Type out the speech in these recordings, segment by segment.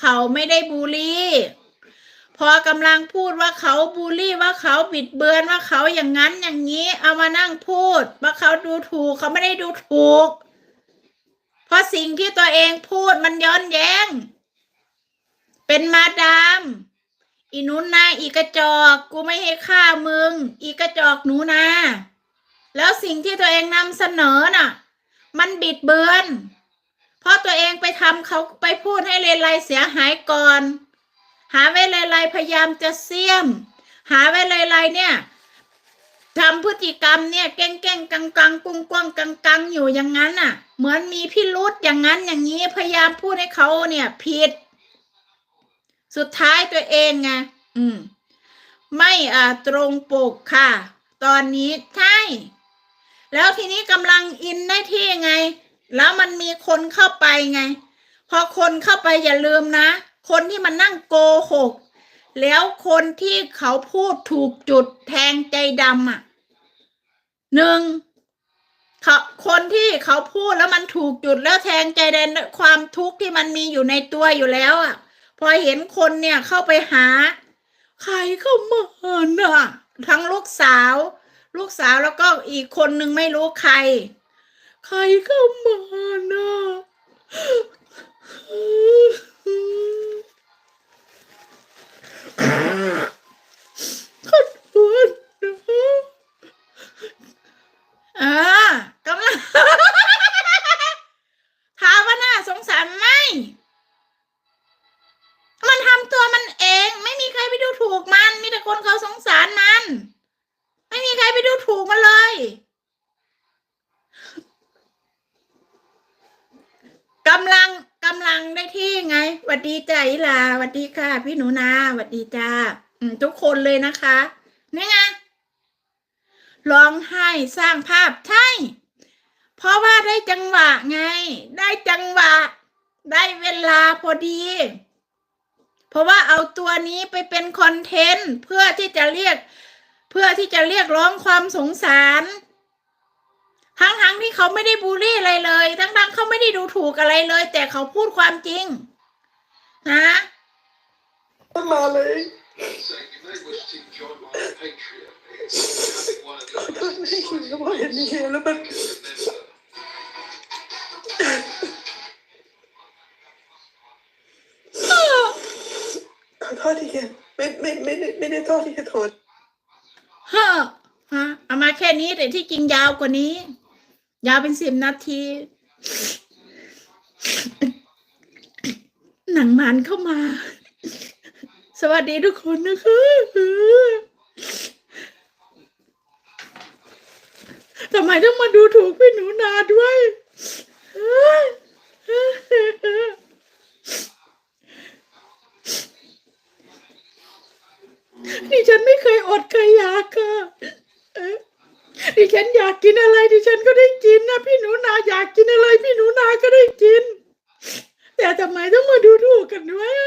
เขาไม่ได้บูลลี่ พอกำลังพูดว่าเขาบูลลี่ว่าเขาบิดเบือนว่าเขาอย่างนั้นอย่างนี้ เอามานั่งพูดว่าเขาดูถูกเขาไม่ได้ดูถูก เพราะสิ่งที่ตัวเองพูดมันย้อนแย้ง เป็นมาดามอีนุนนาอีกระจอกกูไม่ให้ฆ่ามึง อีกระจอกหนูนาแล้วสิ่งที่ตัวเองนำเสนอน่ะ มันบิดเบือน ราะตัวเองไปทำเขาไปพูดให้เลไลเสียหายก่อน หาไว้เลไลพยายามจะเสี่ยม หาไว้เลไลเนี่ยทำพฤติกรรมเนี่ยแกล้งแกล้งกังกังกุ้งกวงกังกังอยู่อย่างนั้นน่ะ เหมือนมีพิรุษอย่างนั้นอย่างนี้พยายามพูดให้เขาเนี่ยผิด สุดท้ายตัวเองไงอืม ไม่อ่าตรงปกค่ะ ตอนนี้ใช่แล้วทีนี้กำลังอินได้ที่ไง แล้วมันมีคนเข้าไปไง พอคนเข้าไปอย่าลืมนะ คนที่มันนั่งโกหก แล้วคนที่เขาพูดถูกจุดแทงใจดำอะหนึ่งเขาคนที่เขาพูดแล้วมันถูกจุดแล้วแทงใจแดนความทุกข์ที่มันมีอยู่ในตัวอยู่แล้วอะ พอเห็นคนเนี่ยเข้าไปหา ใครเข้ามาน่ะ ทั้งลูกสาว ลูกสาวแล้วก็อีกคนนึงไม่รู้ใคร ใครเข้ามาน่ะข ดีจ้าอิลาหวัดดีค่ะ พี่หนูนาหวัดดีจ้าอืมทุกคนเลยนะคะนี่ไงร้องไห้สร้างภาพใช่ เพราะว่าได้จังหวะไง ได้จังหวะ ได้เวลาพอดี เพราะว่าเอาตัวนี้ไปเป็นคอนเทนต์เพื่อที่จะเรียก เพื่อที่จะเรียกร้องความสงสารทั้งๆที่เขาไม่ได้บูลลี่อะไรเลย ทั้งๆเขาไม่ได้ดูถูกอะไรเลย แต่เขาพูดความจริง นะต้นมาเลย So you may wish to join my Patreon. Becoming one of the ไม่เห็นแล้วพอเห็นนี่แล้วมัน member. ขอโทษทีแกไม่ไม่ไม่ได้ไม่ได้โทษที่จะโทษฮะฮะเอามาแค่นี้แต่ที่จริงยาวกว่านี้ ยาวเป็นสิบนาที หนังมันเข้ามา สวัสดีทุกคนนะคะทำไมต้องมาดูถูกพี่หนูนาด้วยดิฉันไม่เคยอดใครอยากค่ะเอ๊ะดิฉันอยากกินอะไรดิฉันก็ได้กินนะพี่หนูนาอยากกินอะไรพี่หนูนาก็ได้กิน แต่ทำไมต้องมาดู ถู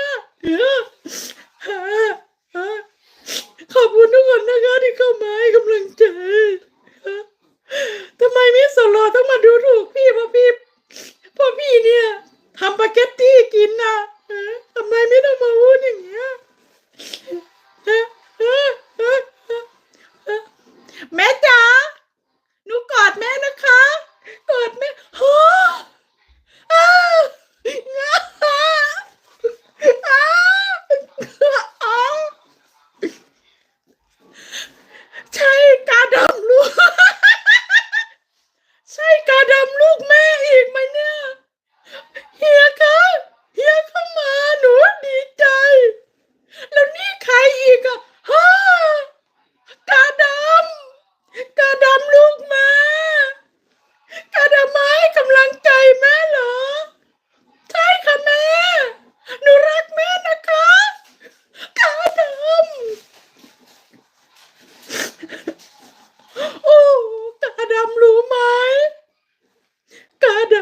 ด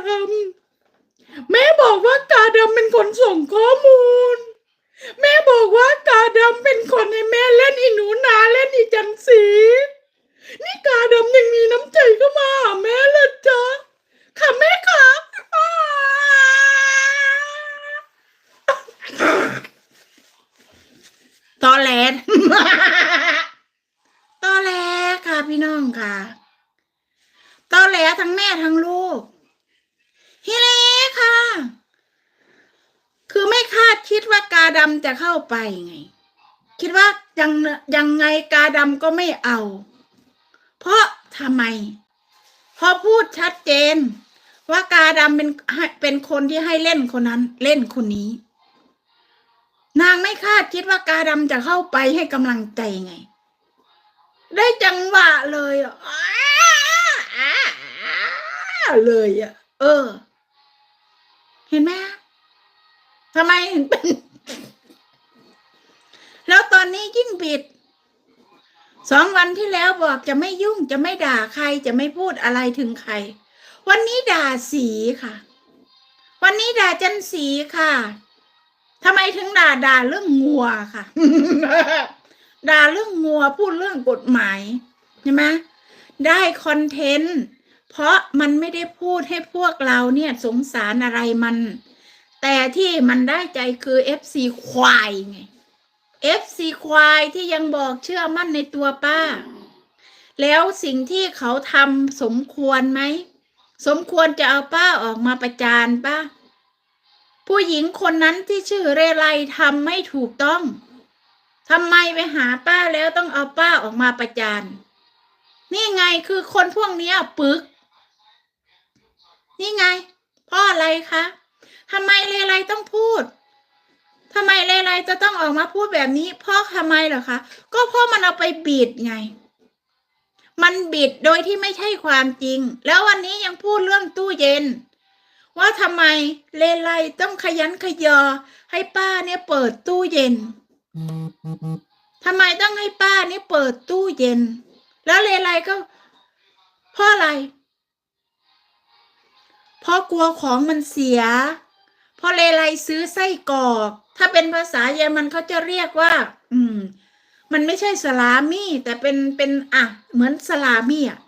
ำแม่บอกว่ากาดำเป็นคนส่งข้อมูล แม่บอกว่ากาดำเป็นคนให้แม่เล่นอีหนูนาเล่นอีจันสีนี่กาดำยังมีน้ำใจก็มาหาแม่เลยจ้ะค่ะแม่ค่ะตอแลตอแลค่ะพี่น้องค่ะตอแหลทั้งแม่ทั้งลูก จะเข้าไปไง คิดว่ายังยังไงกาดำก็ไม่เอา เพราะทำไม เพอพูดชัดเจน ว่ากาดำเป็นเป็นคนที่ให้เล่นคนนั้น เล่นคนนี้ นางไม่คาดคิดว่ากาดำจะเข้าไปให้กำลังใจไง ได้จังหวะเลยอะเลยอะเออ บอกจะไม่ยุ่งจะไม่ด่าใครจะไม่พูดอะไรถึงใคร วันนี้ด่าสีค่ะ วันนี้ด่าจันสีค่ะทำไมถึงด่าด่าเรื่องงัวค่ะ ด่าเรื่องงัวพูดเรื่องกฎหมายใช่ไหมได้คอนเทนต์เพราะมันไม่ได้พูดให้พวกเราเนี่ยสงสารอะไรมัน แต่ที่มันได้ใจคือ FC ควายไง FC ควายที่ยังบอกเชื่อมั่นในตัวป้า แล้วสิ่งที่เขาทำสมควรไหม สมควรจะเอาป้าออกมาประจานป้าผู้หญิงคนนั้นที่ชื่อเรไลทำไม่ถูกต้องทำไมไปหาป้าแล้วต้องเอาป้าออกมาประจานนี่ไงคือคนพวกนี้ปึก นี่ไงเพราะอะไรคะทำไมเรไลต้องพูดทำไมเรไลจะต้องออกมาพูดแบบนี้ เพราะทำไมเหรอคะ ก็เพราะมันเอาไปบีดไง มันบิดโดยที่ไม่ใช่ความจริง แล้ววันนี้ยังพูดเรื่องตู้เย็น ว่าทำไมเลไลต้องขยันขยอ ให้ป้าเนี่ยเปิดตู้เย็นทำไมต้องให้ป้าเนี่ยเปิดตู้เย็น แล้วเลไลก็เพราะอะไรเพราะกลัวของมันเสีย เพราะเลไลซื้อไส้กรอก ถ้าเป็นภาษาเยอรมันเขาจะเรียกว่า อืม มันไม่ใช่สลามี่ แต่เป็นเป็นอะเหมือนสลามี่อะ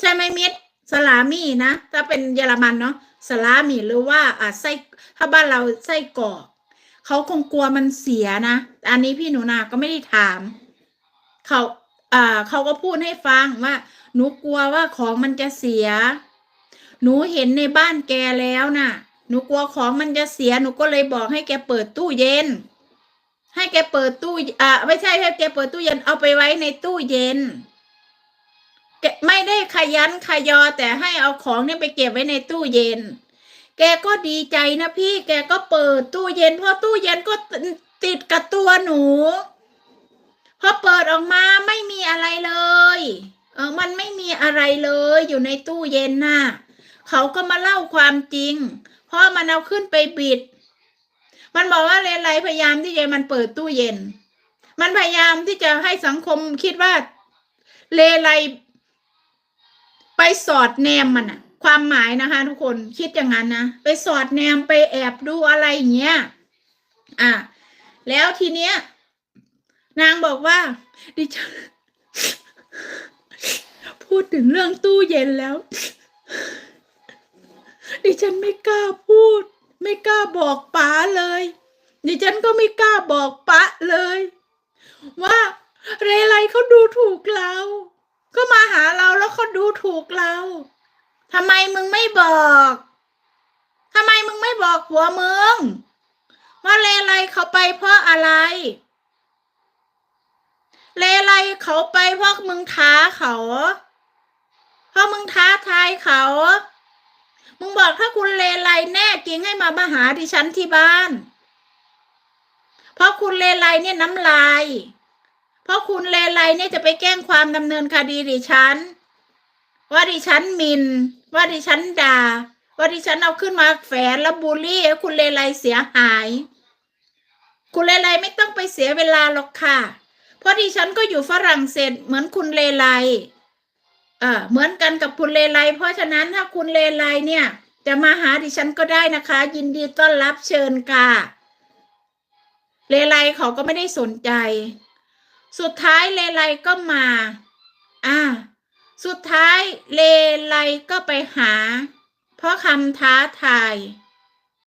ใช่ไหมมิตรสลามี่นะถ้าเป็นเยอรมันเนาะสลามี่หรือว่าอะไส้ถ้าบ้านเราไส้กรอกเขาคงกลัวมันเสียนะอันนี้พี่หนูนาก็ไม่ได้ถามเขาอ่าเขาก็พูดให้ฟังว่า หนูกลัวว่าของมันจะเสีย หนูเห็นในบ้านแกแล้วน่ะ หนูกลัวของมันจะเสียหนูก็เลยบอกให้แกเปิดตู้เย็น ให้แกเปิดตู้อ่าไม่ใช่ให้แกเปิดตู้เย็นเอาไปไว้ในตู้เย็นแกไม่ได้ขยันขยอแต่ให้เอาของเนี่ยไปเก็บไว้ในตู้เย็น แกก็ดีใจนะพี่ แกก็เปิดตู้เย็นเพราะตู้เย็นก็ติดกับตัวหนูพอเปิดออกมาไม่มีอะไรเลย เออมันไม่มีอะไรเลยอยู่ในตู้เย็นน่ะเขาก็มาเล่าความจริง เพราะมันเอาขึ้นไปบิด มันบอกว่าเลไลพยายามที่จะมันเปิดตู้เย็น มันพยายามที่จะให้สังคมคิดว่าเลไลไปสอดแนมมันอะความหมายนะคะ ทุกคนคิดอย่างนั้นนะไปสอดแนมไปแอบดูอะไรอย่างเงี้ยอะแล้วทีเนี้ย นางบอกว่าดิฉันพูดถึงเรื่องตู้เย็นแล้ว ดิฉันไม่กล้าพูด ไม่กล้าบอกป๋าเลยดิฉันก็ไม่กล้าบอกปะเลย ว่าเรไลเขาดูถูกเรา ก็มาหาเราแล้วเขาดูถูกเราทำไมมึงไม่บอกทำไมมึงไม่บอกหัวมึงว่าเรไลเขาไปเพราะอะไร เลไลเขาไปเพราะมึงท้าเขา เพราะมึงท้าทายเขา มึงบอกถ้าคุณเลไลแน่จริงให้มามาหาดิฉันที่บ้าน เพราะคุณเลไลเนี่ยน้ำลาย เพราะคุณเลไลเนี่ยจะไปแกล้งความดำเนินคดีดิฉัน ว่าดิฉันมิน ว่าดิฉันด่า ว่าดิฉันเอาขึ้นมาแฝงแล้วบูลลี่คุณเลไลเสียหาย คุณเลไลไม่ต้องไปเสียเวลาหรอกค่ะ เพราะดิฉันก็อยู่ฝรั่งเศสเหมือนคุณเลไล เออเหมือนกันกับคุณเลไลเพราะฉะนั้นถ้าคุณเลไลเนี่ย จะมาหาดิฉันก็ได้นะคะ ยินดีต้อนรับเชิญค่ะ เลไลเขาก็ไม่ได้สนใจ สุดท้ายเลไลก็มา อ่า สุดท้ายเลไลก็ไปหา เพราะคำท้าทาย